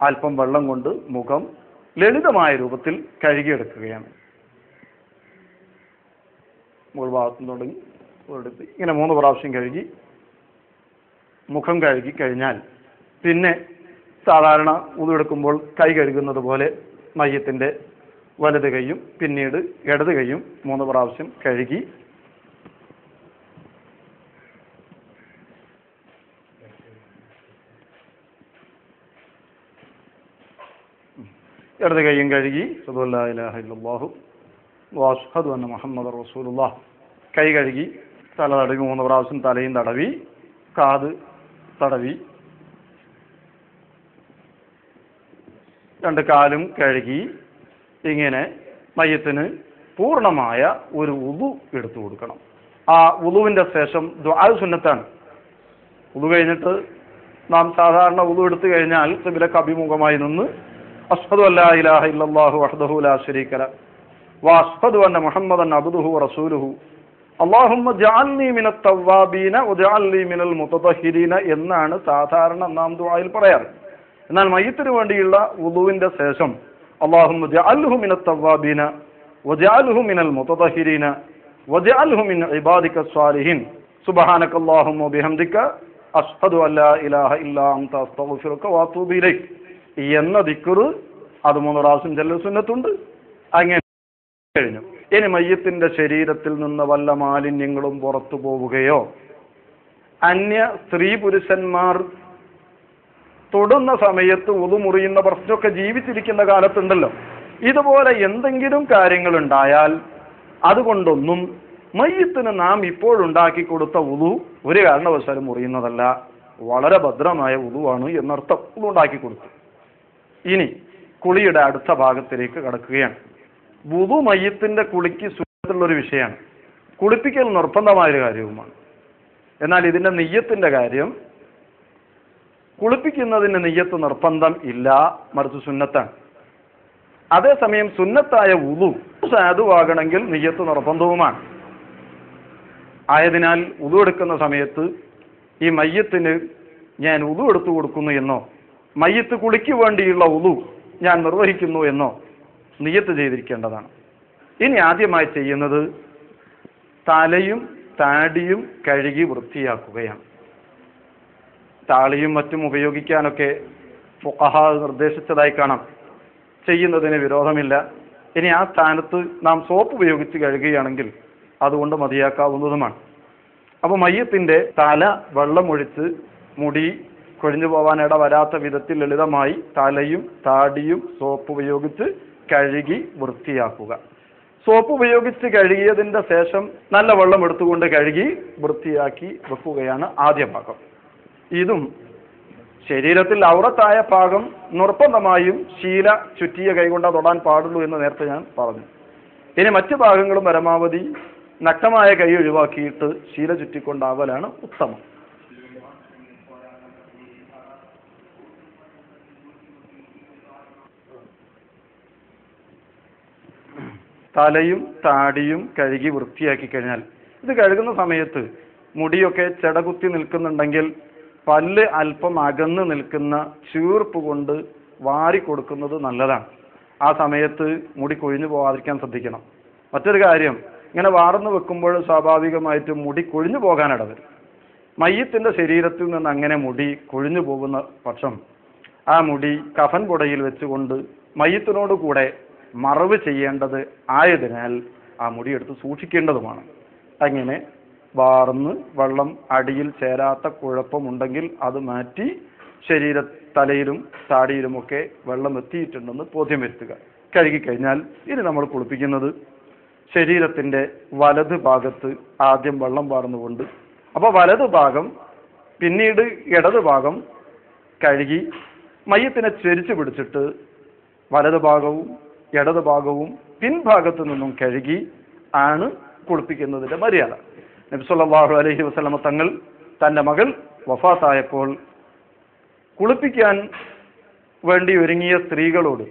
അല്പം വെള്ളം കൊണ്ട് മുഖം ലളിതമായ രൂപത്തിൽ കഴുകിയെടുക്കുകയാണ്. മുകൾ ഭാഗത്തു തുടങ്ങി ഇങ്ങനെ മൂന്ന് പ്രാവശ്യം കഴുകി മുഖം കഴുകി കഴിഞ്ഞാൽ പിന്നെ സാധാരണ ഉതെടുക്കുമ്പോൾ കൈ കഴുകുന്നത് പോലെ മയ്യത്തിന്റെ വലത് കൈയും പിന്നീട് ഇടത് കൈയും മൂന്ന് പ്രാവശ്യം കഴുകി ഇടത് കൈയും കഴുകി സുബല്ലാ ഇലാഹ അന്ന മുഹമ്മദ് റസൂലുള്ള കൈ കഴുകി തല തടവി മൂന്ന് പ്രാവശ്യം തലയും തടവി കാത് തടവി. രണ്ട് കാലും കഴുകി ഇങ്ങനെ മയ്യത്തിന് പൂർണമായ ഒരു ഉതു എടുത്തു കൊടുക്കണം. ആ ഉതുവിന്റെ ശേഷം ദുആ സുന്നത്താണ്. ഉതു കഴിഞ്ഞിട്ട് നാം സാധാരണ ഉതു എടുത്തു കഴിഞ്ഞാൽ സിബിലക്ക് അഭിമുഖമായി നിന്ന് അഷ്ഹദു അല്ലാ ഇല്ലല്ലാഹു വഹ്ദഹു ലാ അന്ന മുഹമ്മദൻ അബ്ദുഹു വറസൂലുഹു അല്ലാഹുമ്മ ജഅൽനി മിനത് തവ്വാബീന വജഅൽനി മിനൽ മുതതഹിരീന എന്നാണ് സാധാരണ നാം ദുആയിൽ പറയാറ്. എന്നാൽ മയ്യത്തിന് വേണ്ടിയുള്ള വുളുവിന്റെ ശേഷം അല്ലാഹുമ്മ ജഅൽഹു മിനത് തവ്വാബീന വജഅൽഹു മിനൽ മുതതഹിരീന വജഅൽഹു മിൻ ഇബാദിക സ്വാലിഹിൻ. സുബ്ഹാനക അല്ലാഹുമ്മ ബിഹംദിക അഷ്ഹദു അല്ലാ ഇലാഹ ഇല്ലാ അൻത അസ്തഗ്ഫിറുക വഅതൂബു ഇലൈക്. എന്ന ദിക്കുറ് അത് മൂന്ന് പ്രാവശ്യം ചെല്ലൽ സുന്നത്തുണ്ട്. അങ്ങനെ കഴിഞ്ഞു. ഇനി മയ്യത്തിന്റെ ശരീരത്തിൽ നിന്ന് വല്ല മാലിന്യങ്ങളും പുറത്തു പോവുകയോ അന്യ സ്ത്രീ പുരുഷന്മാർ തൊടുന്ന സമയത്ത് ഉതുമുറിയുന്ന പ്രശ്നമൊക്കെ ജീവിച്ചിരിക്കുന്ന കാലത്തുണ്ടല്ലോ. ഇതുപോലെ എന്തെങ്കിലും കാര്യങ്ങൾ ഉണ്ടായാൽ അതുകൊണ്ടൊന്നും മയ്യത്തിന് നാം ഇപ്പോഴുണ്ടാക്കി കൊടുത്ത ഉതു ഒരു കാരണവശാലും മുറിയുന്നതല്ല. വളരെ ഭദ്രമായ ഉതുവാണ് എന്നർത്ഥം. ഉണ്ടാക്കി കൊടുത്തു. ഇനി കുളിയുടെ അടുത്ത ഭാഗത്തിലേക്ക് കടക്കുകയാണ്. വുതു മയ്യത്തിന്റെ കുളിക്ക് സുഖത്തുള്ള ഒരു വിഷയമാണ്. കുളിപ്പിക്കൽ നിർബന്ധമായൊരു കാര്യവുമാണ്. എന്നാൽ ഇതിന്റെ നെയ്യത്തിന്റെ കാര്യം കുളിപ്പിക്കുന്നതിന് നെയ്യത്ത് നിർബന്ധം ഇല്ല മറിച്ച് സുന്നത്താണ്. അതേസമയം സുന്നത്തായ ഉതു സാധുവാകണമെങ്കിൽ നെയ്യത്ത് നിർബന്ധവുമാണ്. ആയതിനാൽ ഉതു എടുക്കുന്ന സമയത്ത് ഈ മയ്യത്തിന് ഞാൻ ഉതു എടുത്തു കൊടുക്കുന്നു എന്നോ മയ്യത്ത് കുളിക്ക് വേണ്ടിയുള്ള ഉളു ഞാൻ നിർവഹിക്കുന്നു എന്നോ നിയത്ത് ചെയ്തിരിക്കേണ്ടതാണ്. ഇനി ആദ്യമായി ചെയ്യുന്നത് തലയും താടിയും കഴുകി വൃത്തിയാക്കുകയാണ്. താളിയും മറ്റും ഉപയോഗിക്കാനൊക്കെ ഫുഖഹ നിർദ്ദേശിച്ചതായി കാണാം. ചെയ്യുന്നതിന് വിരോധമില്ല. ഇനി ആ സ്ഥാനത്ത് നാം സോപ്പ് ഉപയോഗിച്ച് കഴുകുകയാണെങ്കിൽ അതുകൊണ്ട് മതിയാക്കാവുന്നതുമാണ്. അപ്പോൾ മയ്യത്തിന്റെ തല വെള്ളമൊഴിച്ച് മുടി കൊഴിഞ്ഞു പോവാൻ ഇട വരാത്ത വിധത്തിൽ ലളിതമായി തലയും താടിയും സോപ്പ് ഉപയോഗിച്ച് കഴുകി വൃത്തിയാക്കുക. സോപ്പ് ഉപയോഗിച്ച് കഴുകിയതിന്റെ ശേഷം നല്ല വെള്ളം എടുത്തുകൊണ്ട് കഴുകി വൃത്തിയാക്കി വെക്കുകയാണ് ആദ്യ ഭാഗം. ഇതും ശരീരത്തിൽ ഔറത്തായ ഭാഗം നിർബന്ധമായും ശീല ചുറ്റിയ കൈകൊണ്ട് തൊടാൻ പാടുള്ളൂ എന്ന് നേരത്തെ ഞാൻ പറഞ്ഞു. ഇനി മറ്റു ഭാഗങ്ങളും പരമാവധി നഗ്നമായ കൈ ഒഴിവാക്കിയിട്ട് ശീല ചുറ്റിക്കൊണ്ടാവലാണ് ഉത്തമം. തലയും താടിയും കഴുകി വൃത്തിയാക്കി കഴിഞ്ഞാൽ ഇത് കഴുകുന്ന സമയത്ത് മുടിയൊക്കെ ചെടകുത്തി നിൽക്കുന്നുണ്ടെങ്കിൽ പല്ല് അല്പം അകന്ന് നിൽക്കുന്ന ചീർപ്പ് കൊണ്ട് വാരി കൊടുക്കുന്നത് നല്ലതാണ്. ആ സമയത്ത് മുടി കൊഴിഞ്ഞു പോകാതിരിക്കാൻ ശ്രദ്ധിക്കണം. മറ്റൊരു കാര്യം ഇങ്ങനെ വാർന്നു വെക്കുമ്പോൾ സ്വാഭാവികമായിട്ടും മുടി കൊഴിഞ്ഞു പോകാനിട വരും മയ്യത്തിന്റെ ശരീരത്തിൽ നിന്ന് അങ്ങനെ മുടി കൊഴിഞ്ഞു പോകുന്ന പക്ഷം ആ മുടി കഫൻ പുടയിൽ വെച്ചുകൊണ്ട് മയ്യത്തിനോട് കൂടെ മറവ് ചെയ്യേണ്ടത് ആയതിനാൽ ആ മുടിയെടുത്ത് സൂക്ഷിക്കേണ്ടതുമാണ്. അങ്ങനെ വാർന്ന് വെള്ളം അടിയിൽ ചേരാത്ത കുഴപ്പമുണ്ടെങ്കിൽ അത് മാറ്റി ശരീര തലയിലും താടിയിലുമൊക്കെ വെള്ളം എത്തിയിട്ടുണ്ടെന്ന് ബോധ്യം വരുത്തുക. കഴുകിക്കഴിഞ്ഞാൽ ഇനി നമ്മൾ കുളിപ്പിക്കുന്നത് ശരീരത്തിന്റെ വലത് ഭാഗത്ത് ആദ്യം വെള്ളം വാർന്നുകൊണ്ട് അപ്പോൾ വലത് ഭാഗം പിന്നീട് ഇടത് ഭാഗം കഴുകി മയ്യത്തിനെ ചെരിച്ചു പിടിച്ചിട്ട് വലത് ഭാഗവും ഇടത് ഭാഗവും പിൻഭാഗത്തു നിന്നും കഴുകി ആണ് കുളിപ്പിക്കുന്നതിന്റെ മര്യാദ. നബിസ്വല്ലാഹു അലഹി വസ്ലമ തങ്ങൾ തന്റെ മകൾ വഫാത്തായപ്പോൾ കുളിപ്പിക്കാൻ വേണ്ടി ഒരുങ്ങിയ സ്ത്രീകളോട്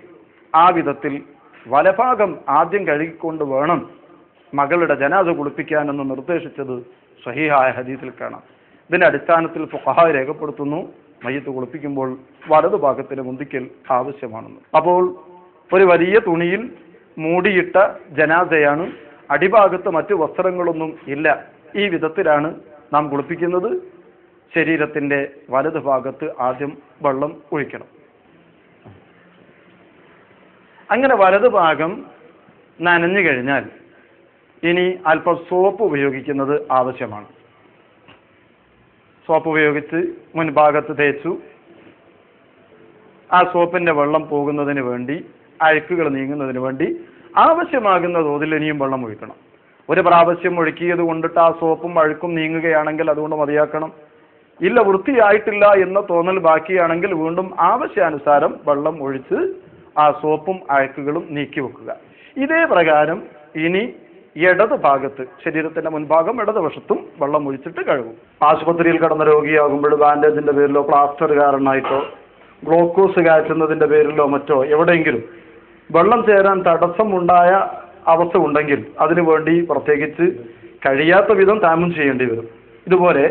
ആ വിധത്തിൽ വലഭാഗം ആദ്യം കഴുകിക്കൊണ്ട് വേണം മകളുടെ ജനാസ കുളിപ്പിക്കാനെന്ന് നിർദ്ദേശിച്ചത് സഹിഹായ ഹദീസിൽ കാണാം. ഇതിന്റെ അടിസ്ഥാനത്തിൽ ഫുഹാ രേഖപ്പെടുത്തുന്നു. മയ്യത്ത് കുളിപ്പിക്കുമ്പോൾ വലതു ഭാഗത്തിന് മുന്തിക്കൽ ആവശ്യമാണെന്ന്. അപ്പോൾ ഒരു വലിയ തുണിയിൽ മൂടിയിട്ട ജനാസയാണ്. അടിഭാഗത്ത് മറ്റു വസ്ത്രങ്ങളൊന്നും ഇല്ല. ഈ വിധത്തിലാണ് നാം കുളിപ്പിക്കുന്നത്. ശരീരത്തിന്റെ വലത് ഭാഗത്ത് ആദ്യം വെള്ളം ഒഴിക്കണം. അങ്ങനെ വലത് ഭാഗം നനഞ്ഞു കഴിഞ്ഞാൽ ഇനി അല്പം സോപ്പ് ഉപയോഗിക്കുന്നത് ആവശ്യമാണ്. സോപ്പ് ഉപയോഗിച്ച് മുൻഭാഗത്ത് തേച്ചു. ആ സോപ്പിന്റെ വെള്ളം പോകുന്നതിന് വേണ്ടി അഴുക്കുകൾ നീങ്ങുന്നതിന് വേണ്ടി ആവശ്യമാകുന്ന തോതിൽ ഇനിയും വെള്ളം ഒഴിക്കണം. ഒരു പ്രാവശ്യം ഒഴുക്കിയത് കൊണ്ടിട്ട് ആ സോപ്പും അഴുക്കും നീങ്ങുകയാണെങ്കിൽ അതുകൊണ്ട് മതിയാക്കണം. ഇല്ല വൃത്തിയായിട്ടില്ല എന്ന തോന്നൽ ബാക്കിയാണെങ്കിൽ വീണ്ടും ആവശ്യാനുസാരം വെള്ളം ഒഴിച്ച് ആ സോപ്പും അഴുക്കുകളും നീക്കി വെക്കുക. ഇതേ പ്രകാരം ഇനി ഇടത് ഭാഗത്ത് ശരീരത്തിന്റെ മുൻഭാഗം ഇടതുവശത്തും വെള്ളം ഒഴിച്ചിട്ട് കഴുകും. ആശുപത്രിയിൽ കടന്ന രോഗിയാകുമ്പോൾ ബാൻഡേജിന്റെ പേരിലോ പ്ലാസ്റ്റർ കാരണമായിട്ടോ ഗ്ലൂക്കോസ് കാറ്റുന്നതിന്റെ പേരിലോ മറ്റോ എവിടെയെങ്കിലും വെള്ളം ചേരാൻ തടസ്സമുണ്ടായ അവസ്ഥ ഉണ്ടെങ്കിൽ അതിനു വേണ്ടി പ്രത്യേകിച്ച് കഴിയാത്ത വിധം താമം ചെയ്യേണ്ടി വരും. ഇതുപോലെ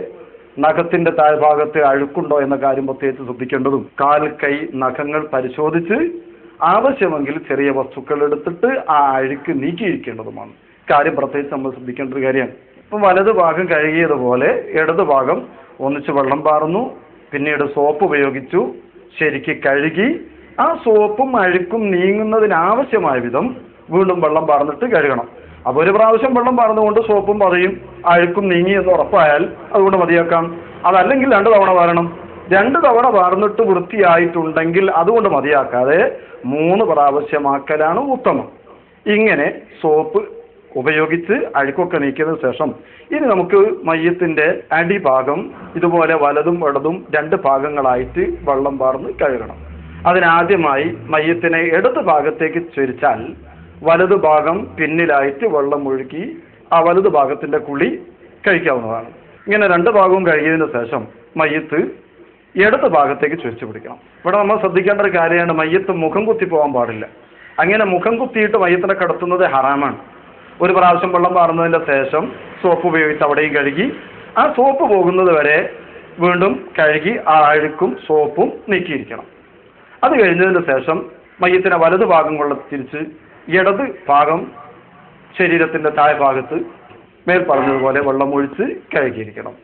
നഖത്തിന്റെ താഴ്ഭാഗത്ത് അഴുക്കുണ്ടോ എന്ന കാര്യം പ്രത്യേകിച്ച് ശ്രദ്ധിക്കേണ്ടതും കാൽ കൈ നഖങ്ങൾ പരിശോധിച്ച് ആവശ്യമെങ്കിൽ ചെറിയ വസ്തുക്കൾ എടുത്തിട്ട് ആ അഴുക്ക് നീക്കിയിരിക്കേണ്ടതുമാണ്. കാര്യം പ്രത്യേകിച്ച് നമ്മൾ ശ്രദ്ധിക്കേണ്ട ഒരു കാര്യമാണ്. ഇപ്പം വലത് ഭാഗം കഴുകിയതുപോലെ ഇടത് ഭാഗം ഒന്നിച്ച് വെള്ളം പാറുന്നു പിന്നീട് സോപ്പ് ഉപയോഗിച്ചു ശരിക്ക് കഴുകി ആ സോപ്പും അഴുക്കും നീങ്ങുന്നതിനാവശ്യമായ വിധം വീണ്ടും വെള്ളം പാർന്നിട്ട് കഴുകണം. അപ്പോൾ ഒരു പ്രാവശ്യം വെള്ളം പാർന്നുകൊണ്ട് സോപ്പും പതയും അഴുക്കും നീങ്ങി എന്ന് ഉറപ്പായാൽ അതുകൊണ്ട് മതിയാക്കാം. അതല്ലെങ്കിൽ രണ്ട് തവണ വരണം രണ്ട് തവണ വാർന്നിട്ട് വൃത്തിയായിട്ടുണ്ടെങ്കിൽ അതുകൊണ്ട് മതിയാക്കാതെ മൂന്ന് പ്രാവശ്യമാക്കലാണ് ഉത്തമം. ഇങ്ങനെ സോപ്പ് ഉപയോഗിച്ച് അഴുക്കൊക്കെ നീക്കിയതിന് ശേഷം ഇനി നമുക്ക് മയ്യത്തിന്റെ അടിഭാഗം ഇതുപോലെ വലതും ഇടതും രണ്ട് ഭാഗങ്ങളായിട്ട് വെള്ളം പാർന്ന് കഴുകണം. അതിനാദ്യമായി മയ്യത്തിനെ ഇടത് ഭാഗത്തേക്ക് ചൊരിച്ചാൽ വലതു ഭാഗം പിന്നിലായിട്ട് വെള്ളം ഒഴുക്കി ആ വലതു ഭാഗത്തിന്റെ കുളി കഴിക്കാവുന്നതാണ്. ഇങ്ങനെ രണ്ട് ഭാഗവും കഴുകിയതിന് ശേഷം മയ്യത്ത് ഇടത് ഭാഗത്തേക്ക് ചൊരിച്ചു പിടിക്കണം. ഇവിടെ നമ്മൾ ശ്രദ്ധിക്കേണ്ട ഒരു കാര്യമാണ് മയ്യത്ത് മുഖം കുത്തി പോകാൻ പാടില്ല. അങ്ങനെ മുഖം കുത്തിയിട്ട് മയ്യത്തിനെ കടത്തുന്നത് ഹറാമാണ്. ഒരു പ്രാവശ്യം വെള്ളം മാറുന്നതിന്റെ ശേഷം സോപ്പ് ഉപയോഗിച്ച് അവിടെയും കഴുകി ആ സോപ്പ് പോകുന്നത് വരെ വീണ്ടും കഴുകി ആ അഴുക്കും സോപ്പും നീക്കിയിരിക്കണം. അത് കഴിഞ്ഞതിന് ശേഷം മയ്യത്തിനെ വലത് ഭാഗം കൊള്ള തിരിച്ച് ഇടത് ഭാഗം ശരീരത്തിന്റെ താഴ്ഭാഗത്ത് മേൽ പറഞ്ഞതുപോലെ വെള്ളം ഒഴിച്ച് കഴുകിയിരിക്കണം.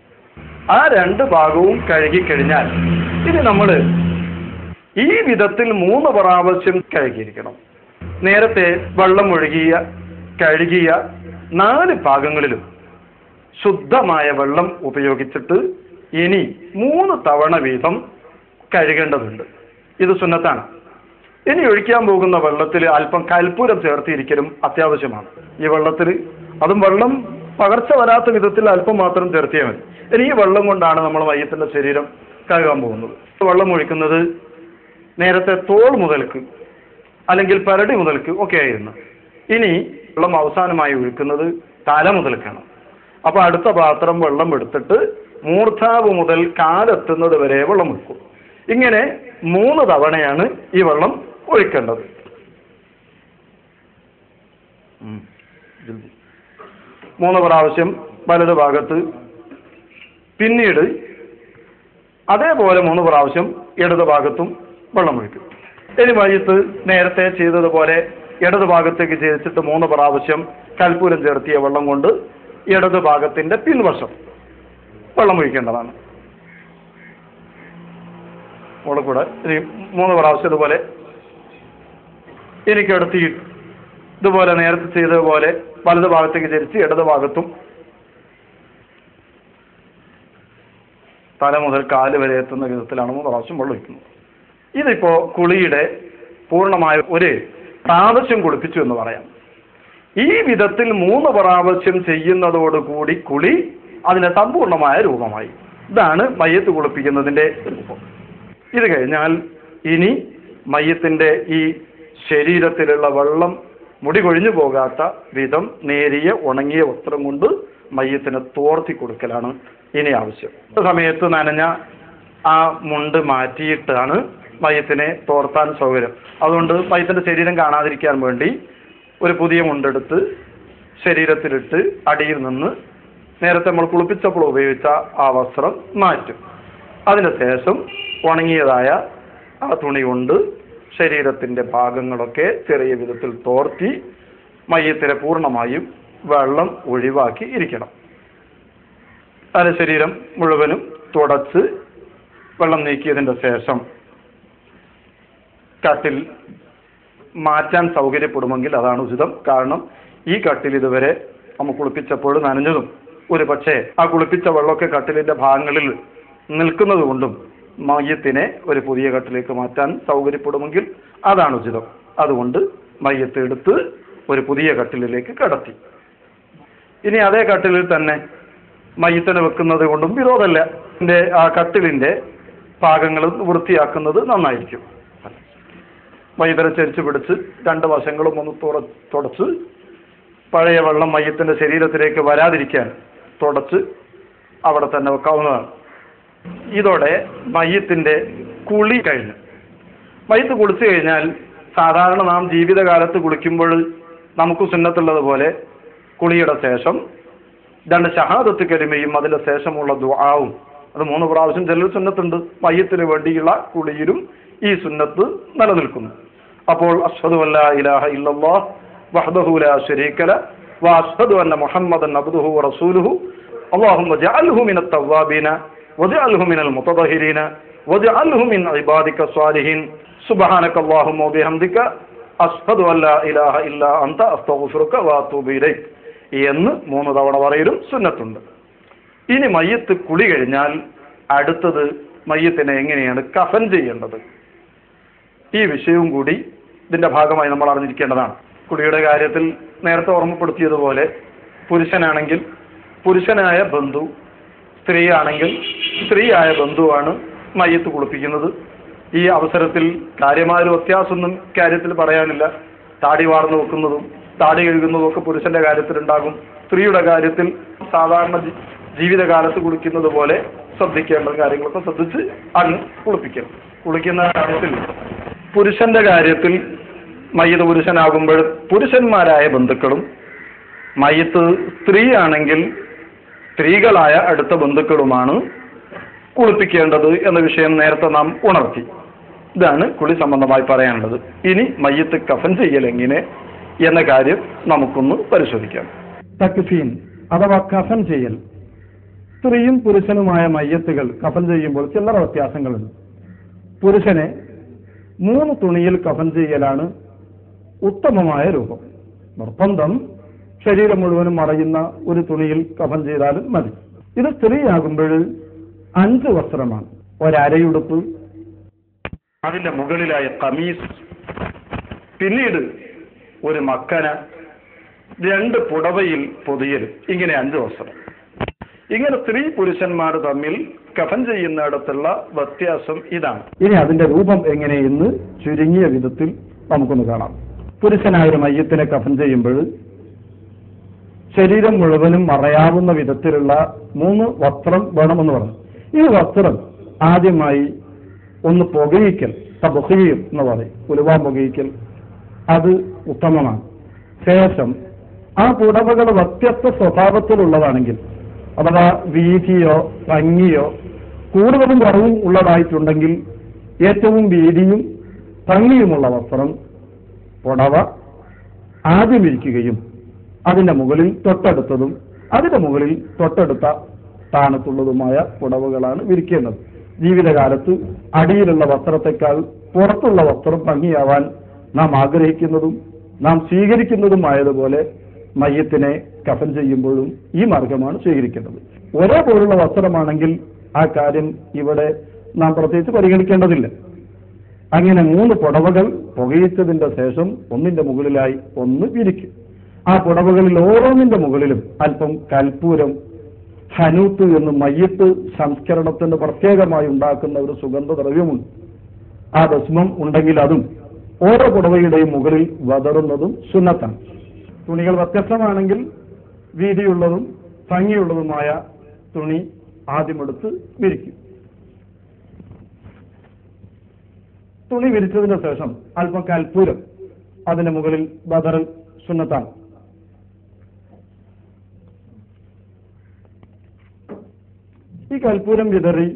ആ രണ്ട് ഭാഗവും കഴുകി കഴിഞ്ഞാൽ ഇനി നമ്മൾ ഈ വിധത്തിൽ മൂന്ന് പ്രാവശ്യം കഴുകിയിരിക്കണം. നേരത്തെ വെള്ളം ഒഴുകിയ കഴുകിയ നാല് ഭാഗങ്ങളിലും ശുദ്ധമായ വെള്ളം ഉപയോഗിച്ചിട്ട് ഇനി മൂന്ന് തവണ വീതം കഴുകേണ്ടതുണ്ട്. ഇത് സുന്നത്താണ്. ഇനി ഒഴിക്കാൻ പോകുന്ന വെള്ളത്തിൽ അല്പം കൽപ്പൂരം ചേർത്തിരിക്കലും അത്യാവശ്യമാണ്. ഈ വെള്ളത്തിൽ അതും വെള്ളം പകർച്ച വരാത്ത വിധത്തിൽ അല്പം മാത്രം ചേർത്തിയാൽ മതി. ഇനി ഈ വെള്ളം കൊണ്ടാണ് നമ്മൾ മയ്യത്തിന്റെ ശരീരം കഴുകാൻ പോകുന്നത്. വെള്ളം ഒഴിക്കുന്നത് നേരത്തെ തോൾ മുതൽക്ക് അല്ലെങ്കിൽ പരടി മുതൽക്ക് ഒക്കെ ആയിരുന്നു. ഇനി വെള്ളം അവസാനമായി ഒഴിക്കുന്നത് തല മുതൽക്കാണ്. അപ്പൊ അടുത്ത പാത്രം വെള്ളം എടുത്തിട്ട് മൂർധാവ് മുതൽ കാലെത്തുന്നത് വരെ വെള്ളം ഒഴിക്കും. ഇങ്ങനെ മൂന്ന് തവണയാണ് ഈ വെള്ളം ഒഴിക്കേണ്ടത്. മൂന്ന് പ്രാവശ്യം വലത് ഭാഗത്ത്. പിന്നീട് അതേപോലെ മൂന്ന് പ്രാവശ്യം ഇടത് ഭാഗത്തും വെള്ളം ഒഴിക്കും. ഇനി വൈകിട്ട് നേരത്തെ ചെയ്തതുപോലെ ഇടത് ഭാഗത്തേക്ക് ചേർത്തിട്ട് മൂന്ന് പ്രാവശ്യം കൽപ്പൂരം ചേർത്തിയ വെള്ളം കൊണ്ട് ഇടത് ഭാഗത്തിന്റെ പിൻവശം വെള്ളം ഒഴിക്കേണ്ടതാണ്. മോളെ കൂടെ ഇനി മൂന്ന് പ്രാവശ്യം ഇതുപോലെ എനിക്കടുത്ത് ഈ ഇതുപോലെ നേരത്തെ ചെയ്തതുപോലെ വലത് ഭാഗത്തേക്ക് ചരിച്ച് ഇടത് ഭാഗത്തും തല മുതൽ കാൽ വരെ എത്തുന്ന വിധത്തിലാണ് മൂന്ന് പ്രാവശ്യം വെള്ളം ഒഴിക്കുന്നത്. ഇതിപ്പോ കുളിയുടെ പൂർണമായ ഒരു പ്രാവശ്യം കുളിപ്പിച്ചു എന്ന് പറയാം. ഈ വിധത്തിൽ മൂന്ന് പ്രാവശ്യം ചെയ്യുന്നതോടുകൂടി കുളി അതിന് സമ്പൂർണമായ രൂപമായി. ഇതാണ് മയ്യത്ത് കുളിപ്പിക്കുന്നതിന്റെ രൂപം. ഇത് കഴിഞ്ഞാൽ ഇനി മയ്യത്തിന്റെ ഈ ശരീരത്തിലുള്ള വെള്ളം മുടി കൊഴിഞ്ഞു പോകാത്ത വിധം നേരിയ ഉണങ്ങിയ വസ്ത്രം കൊണ്ട് മയ്യത്തിന് തോർത്തി കൊടുക്കലാണ് ഇനി ആവശ്യം. സമയത്ത് നനഞ്ഞ ആ മുണ്ട് മാറ്റിയിട്ടാണ് മയ്യത്തിനെ തോർത്താൻ സൗകര്യം. അതുകൊണ്ട് മയ്യത്തിന്റെ ശരീരം കാണാതിരിക്കാൻ വേണ്ടി ഒരു പുതിയ മുണ്ടെടുത്ത് ശരീരത്തിലിട്ട് അടിയിൽ നിന്ന് നേരത്തെ നമ്മൾ കുളിപ്പിച്ചപ്പോൾ ഉപയോഗിച്ച ആ വസ്ത്രം മാറ്റും. അതിന് ശേഷം ഉണങ്ങിയതായ ആ തുണി കൊണ്ട് ശരീരത്തിന്റെ ഭാഗങ്ങളൊക്കെ ചെറിയ വിധത്തിൽ തോർത്തി മയ്യത്തിനെ പൂർണമായും വെള്ളം ഒഴിവാക്കി ഇരിക്കണം. അതിന് ശരീരം മുഴുവനും തുടച്ച് വെള്ളം നീക്കിയതിന്റെ ശേഷം കട്ടിൽ മാറ്റാൻ സൗകര്യപ്പെടുമെങ്കിൽ അതാണ് ഉചിതം. കാരണം ഈ കട്ടിൽ ഇതുവരെ നമ്മൾ കുളിപ്പിച്ചപ്പോൾ നനഞ്ഞതും ഒരു പക്ഷേ ആ കുളിപ്പിച്ച വെള്ളമൊക്കെ കട്ടിലിന്റെ ഭാഗങ്ങളിൽ നിൽക്കുന്നത് കൊണ്ടും മയ്യത്തിനെ ഒരു പുതിയ കട്ടിലേക്ക് മാറ്റാൻ സൗകര്യപ്പെടുമെങ്കിൽ അതാണ് ഉചിതം. അതുകൊണ്ട് മയ്യത്ത് എടുത്ത് ഒരു പുതിയ കട്ടിലിലേക്ക് കടത്തി. ഇനി അതേ കട്ടിലിൽ തന്നെ മയ്യത്തിനെ വെക്കുന്നത് കൊണ്ടും വിരോധമല്ല. എന്റെ ആ കട്ടിലിന്റെ ഭാഗങ്ങൾ വൃത്തിയാക്കുന്നത് നന്നായിരിക്കും. മയ്യത്തിനെ ചരിച്ചു പിടിച്ച് രണ്ട് വശങ്ങളും ഒന്ന് തുറ തുടച്ച് പഴയ വെള്ളം മയ്യത്തിന്റെ ശരീരത്തിലേക്ക് വരാതിരിക്കാൻ തുടച്ച് അവിടെ തന്നെ വെക്കാവുന്നതാണ്. ഇതോടെ മയ്യത്തിന്റെ കുളി കഴിഞ്ഞു. മയ്യത്ത് കുളിച്ചു കഴിഞ്ഞാൽ സാധാരണ നാം ജീവിതകാലത്ത് കുളിക്കുമ്പോൾ നമുക്ക് സുന്നത്തുള്ളതുപോലെ കുളിയുടെ ശേഷം രണ്ട് ഷഹാദത്ത് കരിമയും അതിന്റെ ശേഷമുള്ള ദുആവും. അത് മൂന്ന് പ്രാവശ്യം ചിലർ സുന്നത്തുണ്ട്. മയ്യത്തിന് വേണ്ടിയുള്ള കുളിയിലും ഈ സുന്നത്ത് നിലനിൽക്കുന്നു. അപ്പോൾ അഷ്ഹദു അല്ല ഇല്ലല്ലാഹ് വഹ്ദഹു ലാ അന്ന മുഹമ്മദൻ അല്ലാഹുമ്മ ജഅൽഹു എന്ന് മൂന്ന് തവണ പറയലും സുന്നത്തുണ്ട്. ഇനി മയ്യത്ത് കുളി കഴിഞ്ഞാൽ അടുത്തത് മയ്യത്തിനെ എങ്ങനെയാണ് കഫൻ ചെയ്യേണ്ടത്? ഈ വിഷയവും കൂടി ഇതിന്റെ ഭാഗമായി നമ്മൾ അറിഞ്ഞിരിക്കേണ്ടതാണ്. കുളിയുടെ കാര്യത്തിൽ നേരത്തെ ഓർമ്മപ്പെടുത്തിയതുപോലെ പുരുഷനാണെങ്കിൽ പുരുഷനായ ബന്ധു സ്ത്രീയാണെങ്കിൽ സ്ത്രീയായ ബന്ധുവാണ് മയ്യത്ത് കുളിപ്പിക്കുന്നത്. ഈ അവസരത്തിൽ കാര്യമായൊരു വ്യത്യാസമൊന്നും കാര്യത്തിൽ പറയാനില്ല. താടി വാർന്നു വെക്കുന്നതും താടി കഴുകുന്നതും ഒക്കെ പുരുഷന്റെ കാര്യത്തിലുണ്ടാകും. സ്ത്രീയുടെ കാര്യത്തിൽ സാധാരണ ജീവിതകാലത്ത് കുളിക്കുന്നത് പോലെ ശ്രദ്ധിക്കേണ്ട കാര്യങ്ങളൊക്കെ ശ്രദ്ധിച്ച് അങ്ങ് കുളിപ്പിക്കണം. കുളിക്കുന്ന കാര്യത്തിൽ പുരുഷന്റെ കാര്യത്തിൽ മയ്യത്ത് പുരുഷനാകുമ്പോൾ പുരുഷന്മാരായ ബന്ധുക്കളും മയ്യത്ത് സ്ത്രീയാണെങ്കിൽ സ്ത്രീകളായ അടുത്ത ബന്ധുക്കളുമാണ് കുളിപ്പിക്കേണ്ടത് എന്ന വിഷയം നേരത്തെ നാം ഉണർത്തി. ഇതാണ് കുളി സംബന്ധമായി പറയാനുള്ളത്. ഇനി മയ്യത്ത് കഫൻ ചെയ്യൽ എങ്ങനെ എന്ന കാര്യം നമുക്കൊന്ന് പരിശോധിക്കാം. തക്ഫീൻ അഥവാ കഫൻ ചെയ്യൽ. സ്ത്രീയും പുരുഷനുമായ മയ്യത്തുകൾ കഫൻ ചെയ്യുമ്പോൾ ചില്ലറ വ്യത്യാസങ്ങളുണ്ട്. പുരുഷനെ മൂന്ന് തുണിയിൽ കഫൻ ചെയ്യലാണ് ഉത്തമമായ രൂപം. നിർബന്ധം ശരീരം മുഴുവനും മറയുന്ന ഒരു തുണിയിൽ കഫൻ ചെയ്താലും മതി. ഇത് സ്ത്രീയാകുമ്പോൾ അഞ്ച് വസ്ത്രമാണ്. ഒരരയുടുപ്പ് അതിന്റെ മുകളിലായ കമീസ് പിന്നീട് ഒരു മക്കന രണ്ട് പുടവയിൽ പൊതിയൽ ഇങ്ങനെ അഞ്ച് വസ്ത്രം. ഇങ്ങനെ സ്ത്രീ പുരുഷന്മാർ തമ്മിൽ കഫൻ ചെയ്യുന്നിടത്തുള്ള വ്യത്യാസം ഇതാണ്. ഇനി അതിന്റെ രൂപം എങ്ങനെയെന്ന് ചുരുങ്ങിയ വിധത്തിൽ നമുക്കൊന്ന് കാണാം. പുരുഷനായ ഒരു മയ്യത്തിനെ കഫൻ ചെയ്യുമ്പോൾ ശരീരം മുഴുവനും മറയാവുന്ന വിധത്തിലുള്ള മൂന്ന് വസ്ത്രം വേണമെന്ന് പറഞ്ഞു. ഈ വസ്ത്രം ആദ്യമായി ഒന്ന് പുകയിക്കൽ തബുഹയും എന്ന് പറയും. ഉലുവാൻ പുകയിക്കൽ. അത് ഉത്തമമാണ്. ശേഷം ആ പുടവകൾ വ്യത്യസ്ത സ്വഭാവത്തിലുള്ളതാണെങ്കിൽ അഥവാ വീതിയോ ഭംഗിയോ കൂടുതലും കുറവും ഉള്ളതായിട്ടുണ്ടെങ്കിൽ ഏറ്റവും വീതിയും ഭംഗിയുമുള്ള വസ്ത്രം പുടവ ആദ്യം ഇരിക്കുകയും അതിന്റെ മുകളിൽ തൊട്ടടുത്തതും അതിന്റെ മുകളിൽ തൊട്ടടുത്ത സ്ഥാനത്തുള്ളതുമായ പുടവകളാണ് വിരിക്കേണ്ടത് ജീവിതകാലത്ത് അടിയിലുള്ള വസ്ത്രത്തെക്കാൾ പുറത്തുള്ള വസ്ത്രം ഭംഗിയാവാൻ നാം ആഗ്രഹിക്കുന്നതും നാം സ്വീകരിക്കുന്നതുമായതുപോലെ മയ്യത്തിനെ കഫൻ ചെയ്യുമ്പോഴും ഈ മാർഗമാണ് സ്വീകരിക്കേണ്ടത്. ഒരേപോലുള്ള വസ്ത്രമാണെങ്കിൽ ആ കാര്യം ഇവിടെ നാം പ്രത്യേകിച്ച് പരിഗണിക്കേണ്ടതില്ല. അങ്ങനെ മൂന്ന് പുടവകൾ പുകയിച്ചതിന്റെ ശേഷം ഒന്നിന്റെ മുകളിലായി ഒന്ന് വിരിക്കും. ആ പുടവകളിൽ ഓരോന്നിന്റെ മുകളിലും അല്പം കൽപ്പൂരം ഹനൂത്ത് എന്ന് മയ്യത്ത് സംസ്കരണത്തിന് പ്രത്യേകമായി ഉണ്ടാക്കുന്ന ഒരു സുഗന്ധദ്രവ്യമുണ്ട്. ആ ഭസ്മം ഉണ്ടെങ്കിൽ അതും ഓരോ പുടവയുടെയും മുകളിൽ വതറുന്നതും സുന്നത്താണ്. തുണികൾ വ്യത്യസ്തമാണെങ്കിൽ വീതിയുള്ളതും ഭംഗിയുള്ളതുമായ തുണി ആദ്യമെടുത്ത് വിരിക്കും. തുണി വിരിച്ചതിന് ശേഷം അല്പം കൽപ്പൂരം അതിന് മുകളിൽ ബദറൽ സുന്നത്താണ്. ഈ കൽപ്പൂരം വിതറി